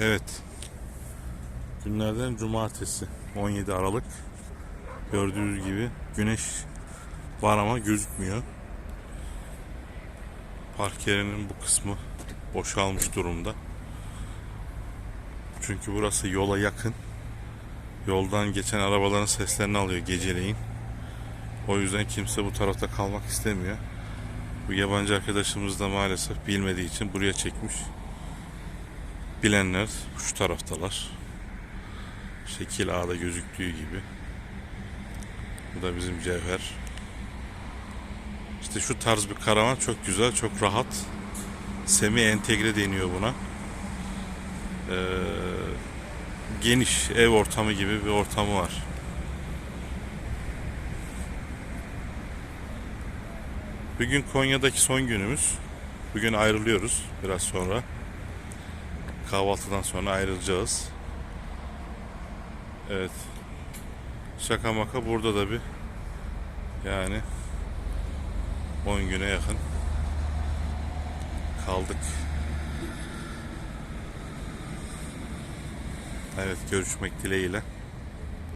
Evet. Günlerden cumartesi 17 Aralık. Gördüğünüz gibi güneş var ama gözükmüyor. Park yerinin bu kısmı boşalmış durumda. Çünkü burası yola yakın. Yoldan geçen arabaların seslerini alıyor geceleyin. O yüzden kimse bu tarafta kalmak istemiyor. Bu yabancı arkadaşımız da maalesef bilmediği için buraya çekmiş. Bilenler şu taraftalar. Şekil A'da gözüktüğü gibi. Bu da bizim cevher. İşte şu tarz bir karavan çok güzel, çok rahat. Semi entegre deniyor buna. Ee, geniş ev ortamı gibi bir ortamı var. Bugün Konya'daki son günümüz. Bugün ayrılıyoruz biraz sonra. Kahvaltıdan sonra ayrılacağız. Evet. Şaka maka burada da bir yani 10 güne yakın kaldık. Evet görüşmek dileğiyle.